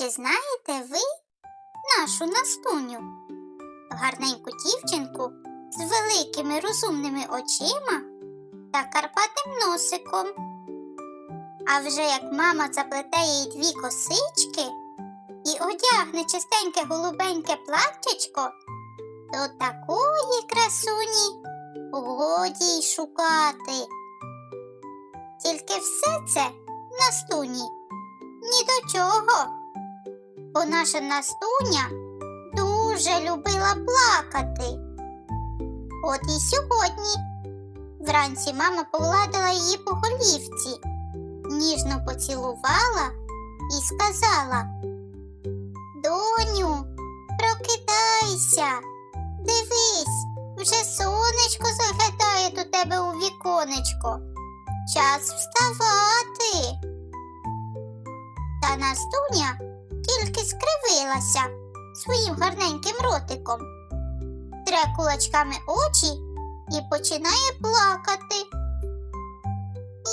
Чи знаєте ви нашу Настуню? Гарненьку дівчинку з великими розумними очима та карпатим носиком. А вже як мама заплете їй дві косички і одягне чистеньке голубеньке платтячко, то такої красуні годі й шукати. Тільки все це Настуні ні до чого. Бо наша Настуня дуже любила плакати. От і сьогодні. Вранці мама погладила її по голівці, ніжно поцілувала і сказала: Доню, прокидайся, дивись, вже сонечко заглядає до тебе у віконечко. Час вставати. Та Настуня тільки скривилася своїм гарненьким ротиком, тре кулачками очі і починає плакати.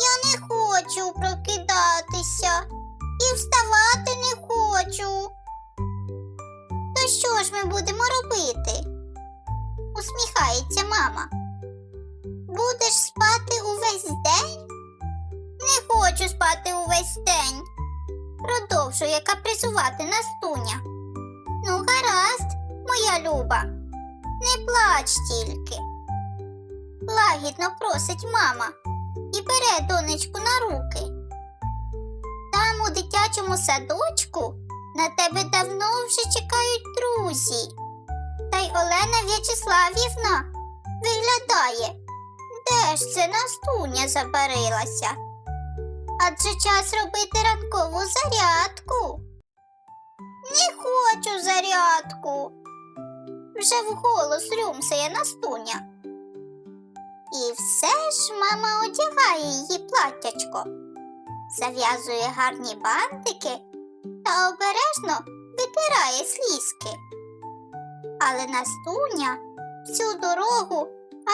Я не хочу прокидатися і вставати не хочу. То що ж ми будемо робити? усміхається мама. Будеш спати увесь день? Не хочу спати увесь день продовжує капризувати Настуня. Ну, гаразд, моя люба, не плач тільки. Лагідно просить мама і бере донечку на руки. Там у дитячому садочку на тебе давно вже чекають друзі. Та й Олена В'ячеславівна виглядає, де ж це Настуня забарилася? Адже час робити ранкову зарядку. Не хочу зарядку. Вже вголос рюмсає Настуня. І все ж мама одягає її платтячко, зав'язує гарні бантики та обережно витирає слізки. Але Настуня всю дорогу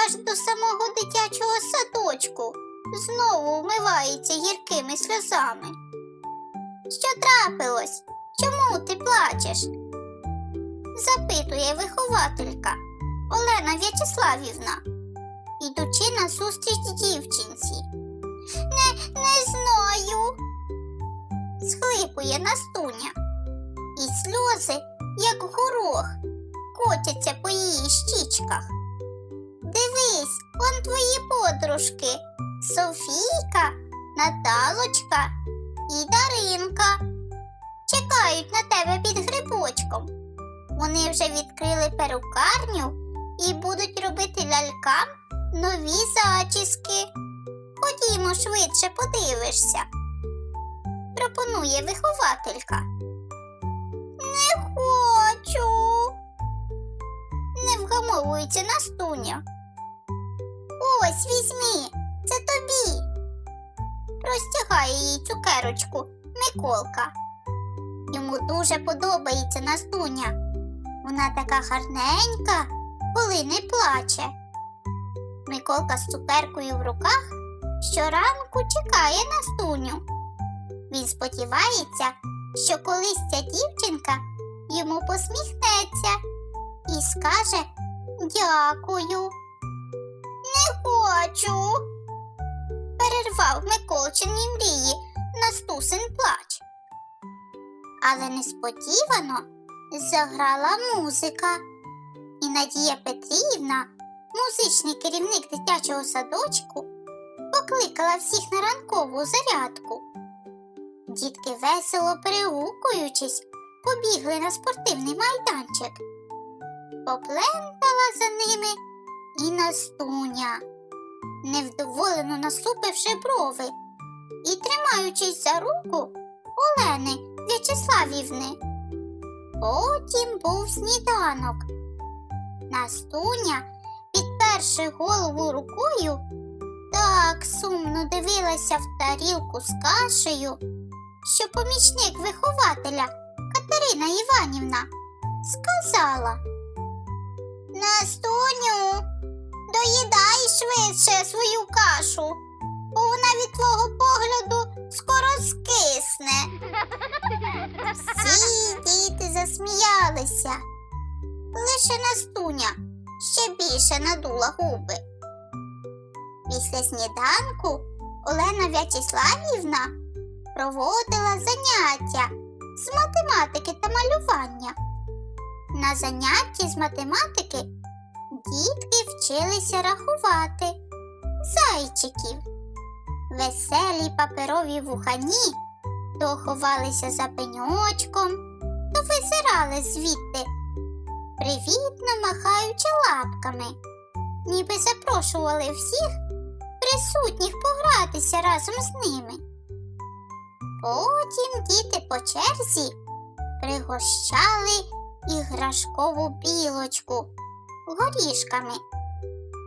аж до самого дитячого садочку знову вмивається гіркими сльозами. Що трапилось? Чому ти плачеш? запитує вихователька Олена В'ячеславівна, ідучи на зустріч дівчинці. Не, не знаю, схлипує Настуня, і сльози, як горох, котяться по її щічках. Дивись, он твої подружки. Софійка, Наталочка і Даринка. Чекають на тебе під грибочком. Вони вже відкрили перукарню і будуть робити лялькам нові зачіски. Ходімо швидше подивишся. Пропонує вихователька. Не хочу. Не вгамовується Настуня. Ось візьмі, це тобі. Простягає їй цукерочку Миколка. Йому дуже подобається Настуня. Вона така гарненька, коли не плаче. Миколка з цукеркою в руках щоранку чекає Настуню. Він сподівається, що колись ця дівчинка йому посміхнеться і скаже дякую. Не хочу. Перервав Миколчині мрії Настусин плач. Але несподівано заграла музика, і Надія Петрівна, музичний керівник дитячого садочку, покликала всіх на ранкову зарядку. Дітки, весело перегукуючись, побігли на спортивний майданчик. Поплентала за ними і Настуня, невдоволено насупивши брови. І тримаючись за руку Олени В'ячеславівни, Потім був сніданок. Настуня, підперши голову рукою, так сумно дивилася в тарілку з кашею, що помічник вихователя Катерина Іванівна сказала. Настуню, доїдай швидше свою кашу, бо вона від твого погляду скоро скисне. Всі діти засміялися. Лише Настуня ще більше надула губи. Після сніданку Олена В'ячеславівна проводила заняття з математики та малювання. На занятті з математики дітки вчилися рахувати зайчиків. Веселі паперові вухані то ховалися за пеньочком, то визирали звідти, привітно махаючи лапками, ніби запрошували всіх присутніх погратися разом з ними. Потім діти по черзі пригощали іграшкову білочку горішками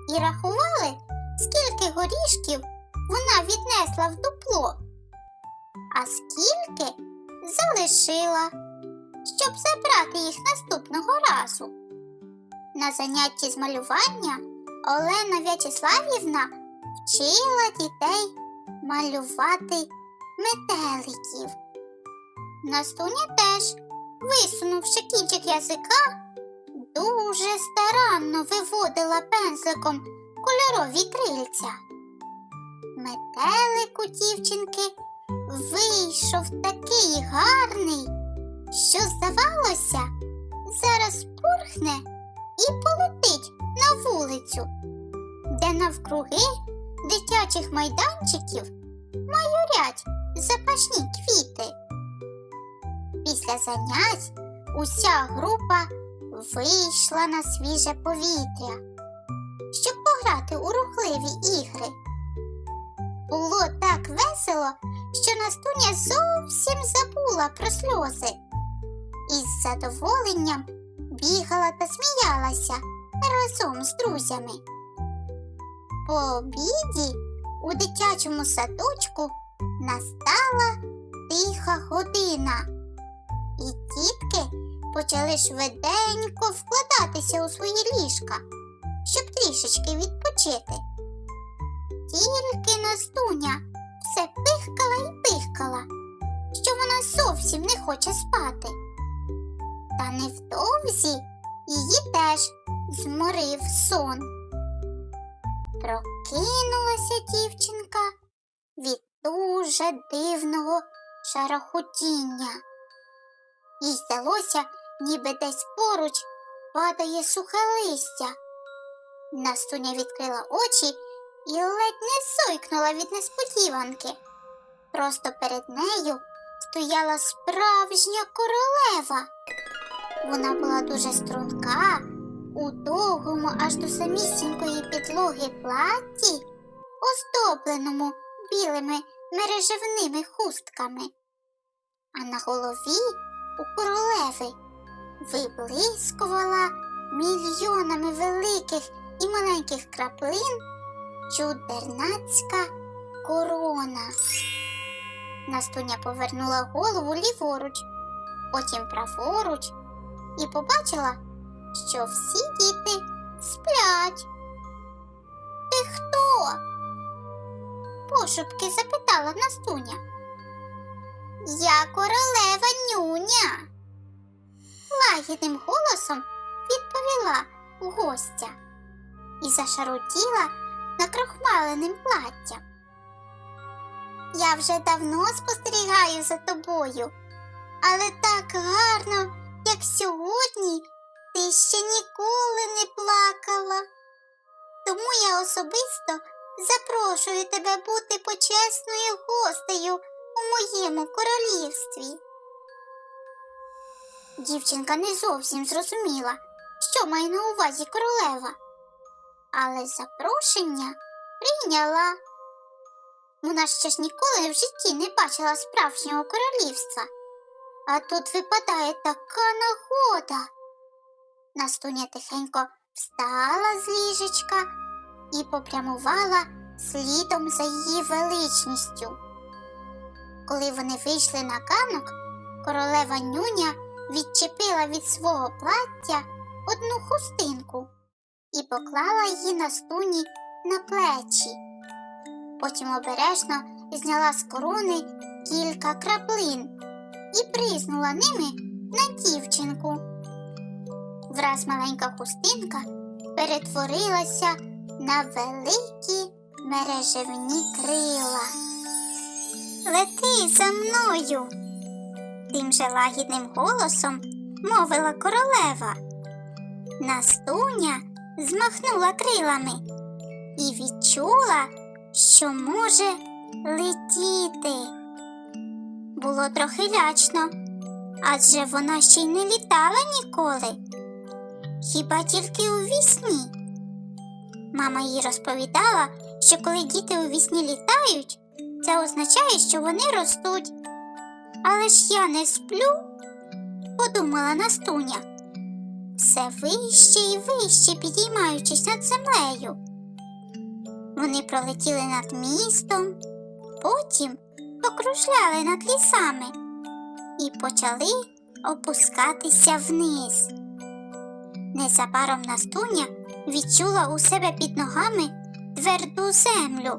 і рахували, скільки горішків вона віднесла в дупло, а скільки залишила, щоб забрати їх наступного разу. На занятті з малювання Олена В'ячеславівна вчила дітей малювати метеликів. Настуня теж, висунувши кінчик язика, дуже старанно виводила пензликом кольорові крильця. Метелик у дівчинки вийшов такий гарний, що, здавалося, зараз пурхне і полетить на вулицю, де навкруги дитячих майданчиків майорять запашні квіти. Після занять уся група вийшла на свіже повітря, щоб пограти у рухливі ігри. Було так весело, що Настуня зовсім забула про сльози і з задоволенням бігала та сміялася разом з друзями. По обіді у дитячому садочку настала тиха година, і дітки почали швиденько вкладатися у свої ліжка, щоб трішечки відпочити. Тільки Настуня все пихкала і пихкала, що вона зовсім не хоче спати. Та невдовзі її теж зморив сон. Прокинулася дівчинка від дуже дивного шарохотіння. Їй здалося, ніби десь поруч падає сухе листя. Настуня відкрила очі і ледь не зойкнула від несподіванки. Просто перед нею стояла справжня королева. Вона була дуже струнка, у довгому аж до самісінької підлоги платті, оздобленому білими мережевними хустками. А на голові у королеви виблискувала мільйонами великих і маленьких краплин чудернацька корона. Настуня повернула голову ліворуч, потім праворуч і побачила, що всі діти сплять. Ти хто? пошепки запитала Настуня. Я королева нюня, лагідним голосом відповіла гостя і зашарутіла накрохмаленим платтям. Я вже давно спостерігаю за тобою, але так гарно, як сьогодні, ти ще ніколи не плакала. Тому я особисто запрошую тебе бути почесною гостею у моєму королівстві. Дівчинка не зовсім зрозуміла, що має на увазі королева, але запрошення прийняла. Вона ще ж ніколи в житті не бачила справжнього королівства А тут випадає така нагода. Настуня тихенько встала з ліжечка і попрямувала слідом за її величністю. Коли вони вийшли на ганок, королева нюня відчепила від свого плаття одну хустинку і поклала її Настуні на плечі. Потім обережно зняла з корони кілька краплин і приснула ними на дівчинку. Враз маленька хустинка перетворилася на великі мережевні крила. Лети за мною. Тим же лагідним голосом мовила королева. Настуня змахнула крилами і відчула, що може летіти. Було трохи лячно, адже вона ще й не літала ніколи. Хіба тільки у вісні. Мама їй розповідала, що коли діти у вісні літають, це означає, що вони ростуть. Але ж я не сплю, подумала Настуня, все вище і вище підіймаючись над землею. Вони пролетіли над містом, потім покружляли над лісами і почали опускатися вниз. Незабаром Настуня відчула у себе під ногами тверду землю.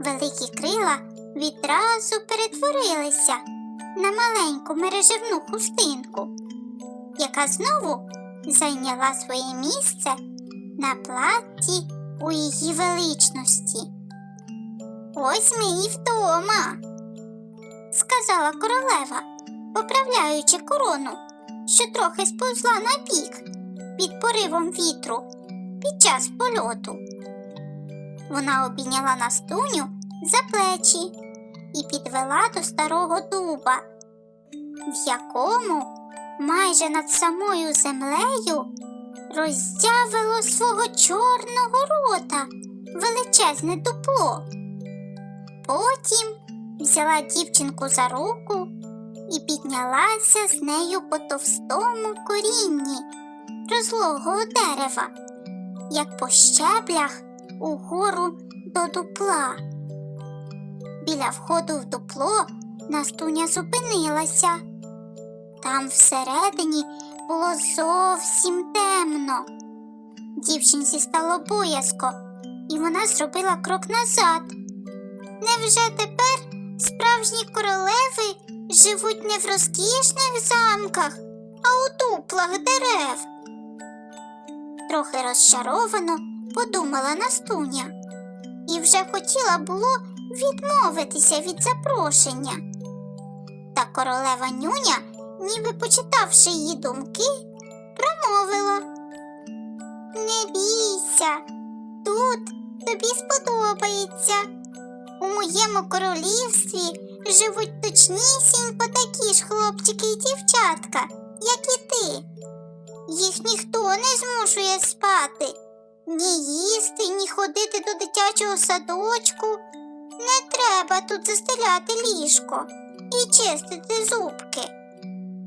Великі крила відразу перетворилися на маленьку мережевну хустинку, яка знову зайняла своє місце на платі у її величності. Ось ми і вдома, сказала королева, поправляючи корону, що трохи сповзла на бік під поривом вітру під час польоту. Вона обійняла Настуню за плечі і підвела до старого дуба, в якому майже над самою землею роздявило свого чорного рота величезне дупло. Потім взяла дівчинку за руку і піднялася з нею по товстому корінні розлогого дерева, як по щеблях угору до дупла. Біля входу в дупло Настуня зупинилася. Там всередині було зовсім темно. Дівчинці стало боязко, і вона зробила крок назад. Невже тепер справжні королеви живуть не в розкішних замках, а у дуплах дерев? Трохи розчаровано подумала Настуня і вже хотіла було відмовитися від запрошення. Та королева нюня, ніби почитавши її думки, промовила Не бійся, тут тобі сподобається. У моєму королівстві живуть точнісінько такі ж хлопчики і дівчатка, як і ти. Їх ніхто не змушує спати, ні їсти, ні ходити до дитячого садочку. Не треба тут застеляти ліжко і чистити зубки.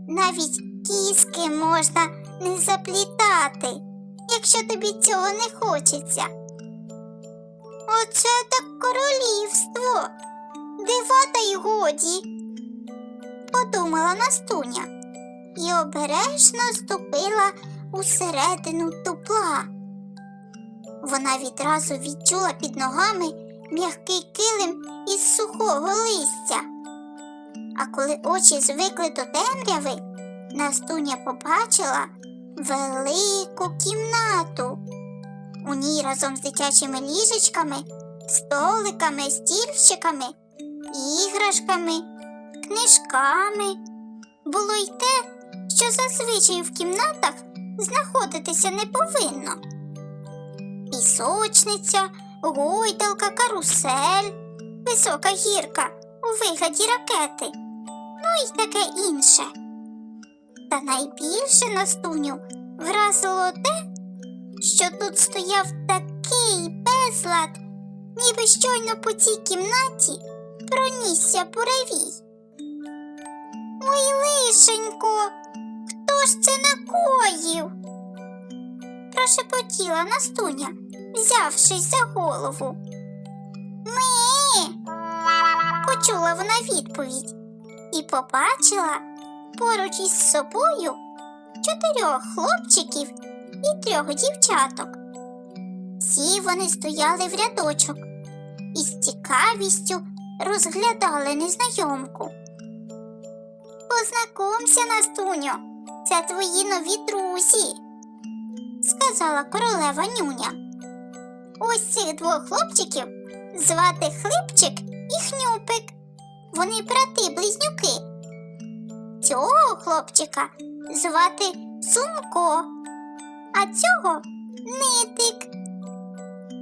Навіть кіски можна не заплітати, якщо тобі цього не хочеться. Оце так королівство, дива та й годі, подумала Настуня і обережно ступила усередину тупла. Вона відразу відчула під ногами м'який килим із сухого листя. А коли очі звикли до темряви, Настуня побачила велику кімнату. У ній разом з дитячими ліжечками, столиками, стільчиками, іграшками, книжками було й те, що зазвичай в кімнатах знаходитися не повинно. Пісочниця, гойдалка, карусель, висока гірка у вигляді ракети, ну і таке інше. Та найбільше Настуню вразило те, що тут стояв такий безлад, ніби щойно по цій кімнаті пронісся буревій. Ой, лишенько, хто ж це накоїв? Прошепотіла Настуня, взявшись за голову. Ми. Почула вона відповідь і побачила поруч із собою чотирьох хлопчиків і трьох дівчаток. Всі вони стояли в рядочок і з цікавістю розглядали незнайомку. Познакомся, Настуньо, це твої нові друзі, сказала королева нюня. Ось цих двох хлопчиків звати Хлипчик і Хнюпик. Вони брати-близнюки. Цього хлопчика звати Сумко, а цього Нитик.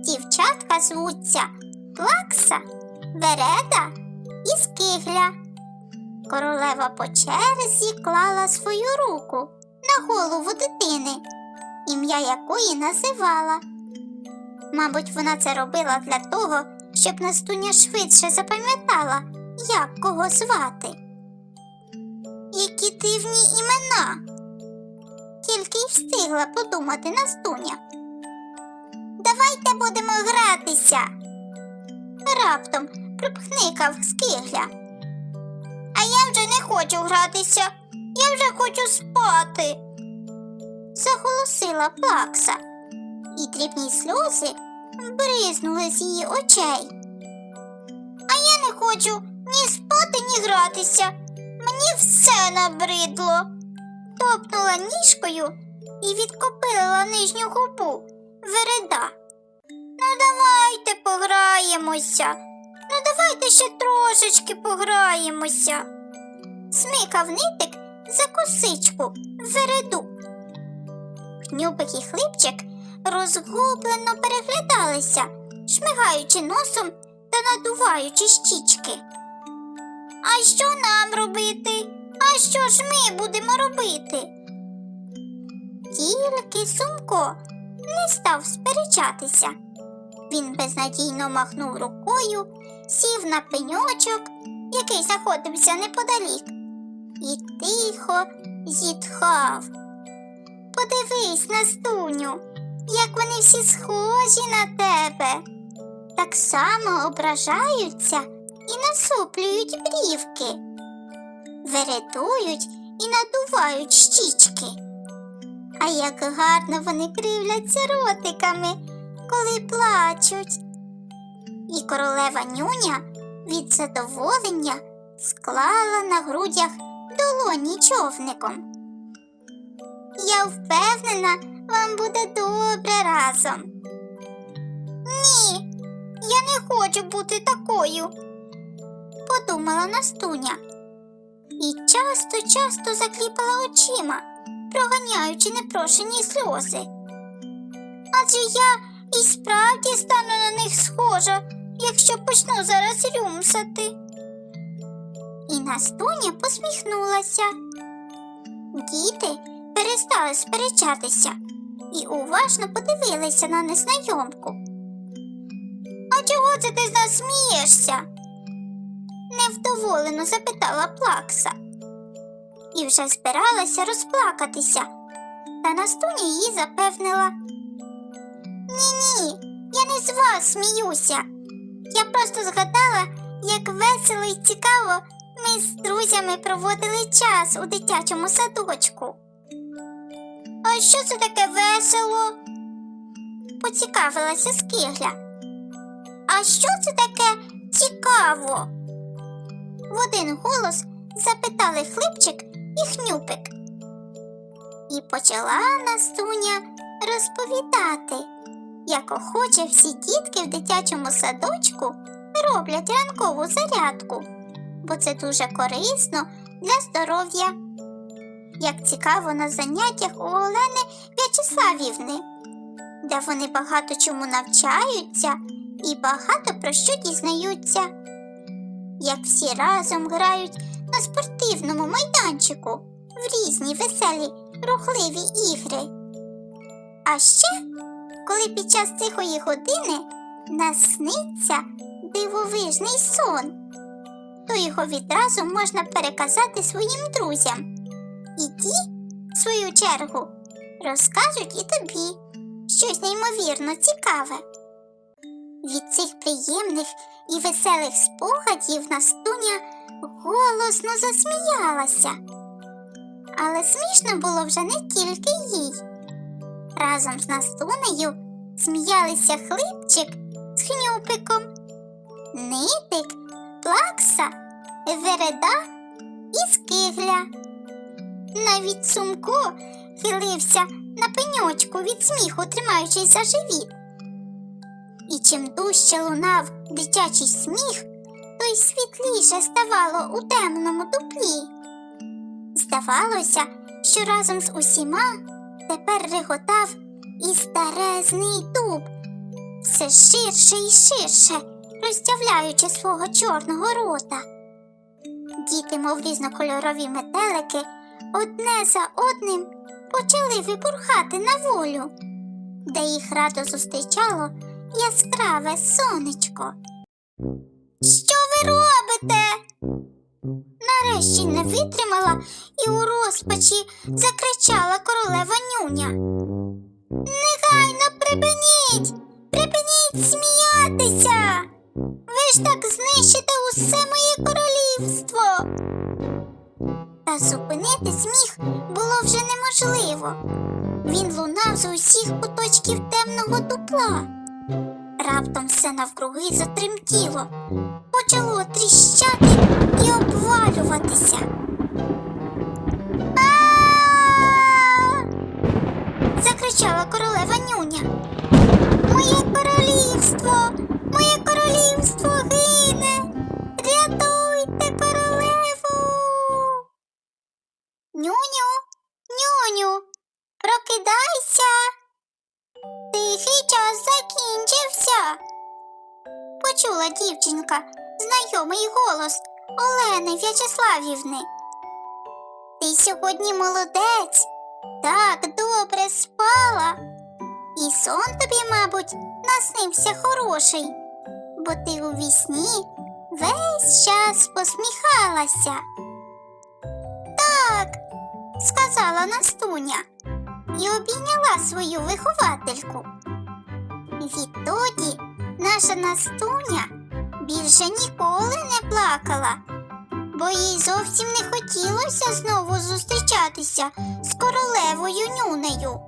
Дівчатка звуться Плакса, Вереда і Скигля. Королева по черзі клала свою руку на голову дитини, ім'я якої називала. Мабуть, вона це робила для того, щоб Настуня швидше запам'ятала, як кого звати. Які дивні імена. Тільки й встигла подумати Настуня. Давайте будемо гратися. Раптом припхникав скигля. А я вже не хочу гратися, я вже хочу спати. Заголосила плакса, і дрібні сльози бризнули з її очей. А я не хочу ні спати, ні гратися. Мені все набридло. Топнула ніжкою і відкопила нижню губу Вереда. Ну, давайте пограємося. Ну, давайте ще трошечки пограємося. Смикав нитик за косичку Вереду. Хнюпик і хлипчик розгублено переглядалися, шмигаючи носом та надуваючи щічки. А що нам робити? А що ж ми будемо робити? Тільки Сумко не став сперечатися. Він безнадійно махнув рукою, сів на пеньочок, який знаходився неподалік, і тихо зітхав. Подивись, Настуню, як вони всі схожі на тебе. Так само ображаються і насуплюють брівки, вередують і надувають щічки. А як гарно вони кривляться ротиками, коли плачуть. І королева нюня від задоволення склала на грудях долоні човником. Я впевнена, вам буде добре разом. Ні, я не хочу бути такою, подумала Настуня і часто-часто закліпала очима, проганяючи непрошені сльози. Адже я і справді стану на них схожа, якщо почну зараз рюмсати. І Настуня посміхнулася. Діти перестали сперечатися і уважно подивилися на незнайомку. А чого це ти з нас смієшся? невдоволено запитала плакса. І вже збиралася розплакатися, та Настуня її запевнила. Ні-ні, я не з вас сміюся. Я просто згадала, як весело і цікаво ми з друзями проводили час у дитячому садочку. А що це таке весело? поцікавилася скигля. А що це таке цікаво? В один голос запитали хлипчик і хнюпик. І почала Настуня розповідати, як охоче всі дітки в дитячому садочку роблять ранкову зарядку, бо це дуже корисно для здоров'я. Як цікаво на заняттях у Олени В'ячеславівни, де вони багато чому навчаються і багато про що дізнаються, як всі разом грають на спортивному майданчику в різні веселі рухливі ігри. А ще, коли під час тихої години насниться дивовижний сон, то його відразу можна переказати своїм друзям. І ті, в свою чергу, розкажуть і тобі щось неймовірно цікаве. Від цих приємних і веселих спогадів Настуня голосно засміялася. Але смішно було вже не тільки їй. Разом з Настунею сміялися хлипчик з хнюпиком, нитик, плакса, вереда і скигля. Навіть сумко хилився на пеньочку від сміху, тримаючись за живіт. І чим дужче лунав дитячий сміх, то й світліше ставало у темному дуплі. Здавалося, що разом з усіма тепер реготав і старезний дуб, все ширше і ширше, розтявляючи свого чорного рота. Діти, мов різнокольорові метелики, одне за одним почали випурхати на волю, де їх радо зустрічало яскраве сонечко. Що ви робите? Нарешті не витримала і у розпачі закричала королева нюня. Негайно припиніть! Припиніть сміятися! Ви ж так знищите усе моє королівство. Та зупинити сміх було вже неможливо. Він лунав з усіх куточків темного дупла. Раптом все навкруги затремтіло, почало тріщати і обвалюватися. Закричала королева нюня. Моє королівство, моє королівство гине. Рятуйте королеву. Почула дівчинка знайомий голос Олени В'ячеславівни. Ти сьогодні молодець, так добре спала. І сон тобі, мабуть, наснився хороший, бо ти у вісні весь час посміхалася. Так, сказала Настуня і обійняла свою виховательку. Відтоді наша Настуня більше ніколи не плакала, бо їй зовсім не хотілося знову зустрічатися з королевою нюнею.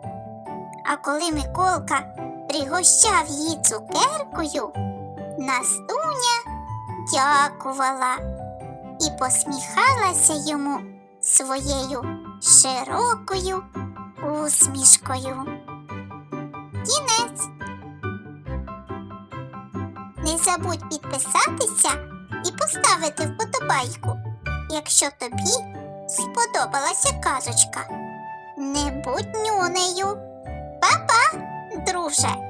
А коли Миколка пригощав її цукеркою, Настуня дякувала і посміхалася йому своєю широкою усмішкою. Кінець. Не забудь підписатися і поставити вподобайку, якщо тобі сподобалася казочка. Не будь нюнею. Па-па, друже!